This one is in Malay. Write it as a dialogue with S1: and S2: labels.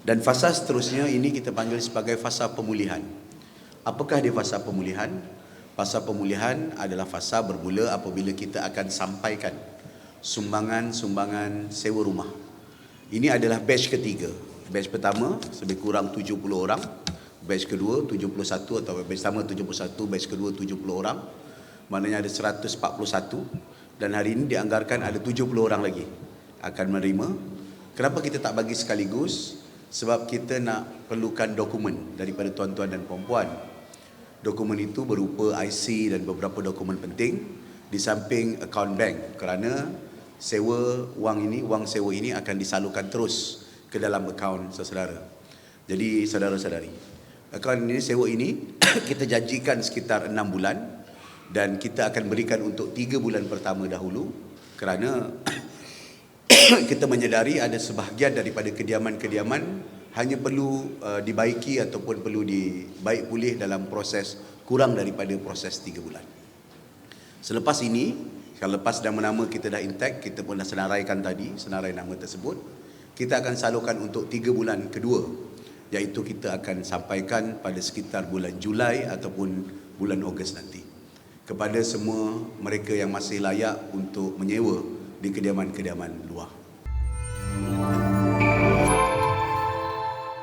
S1: Dan fasa seterusnya ini kita panggil sebagai fasa pemulihan. Apakah dia fasa pemulihan? Fasa pemulihan adalah fasa bermula apabila kita akan sampaikan sumbangan-sumbangan sewa rumah. Ini adalah batch ketiga. Batch pertama lebih kurang 70 orang. Batch kedua 71 atau batch pertama 71, batch kedua 70 orang. Maknanya ada 141 dan hari ini dianggarkan ada 70 orang lagi akan menerima. Kenapa kita tak bagi sekaligus? Sebab kita nak perlukan dokumen daripada tuan-tuan dan puan-puan. Dokumen itu berupa IC dan beberapa dokumen penting di samping akaun bank kerana sewa wang ini, wang sewa ini akan disalurkan terus ke dalam akaun saudara. Jadi saudara-saudari, akaun ini sewa ini kita janjikan sekitar 6 bulan dan kita akan berikan untuk 3 bulan pertama dahulu kerana kita menyedari ada sebahagian daripada kediaman-kediaman hanya perlu uh, dibaiki ataupun perlu dibaik pulih dalam proses kurang daripada proses 3 bulan. Selepas ini, kalau lepas nama-nama kita dah intact, kita pun dah senaraikan tadi, senarai nama tersebut, kita akan salurkan untuk 3 bulan kedua, iaitu kita akan sampaikan pada sekitar bulan Julai ataupun bulan Ogos nanti. Kepada semua mereka yang masih layak untuk menyewa di kediaman-kediaman luar. Música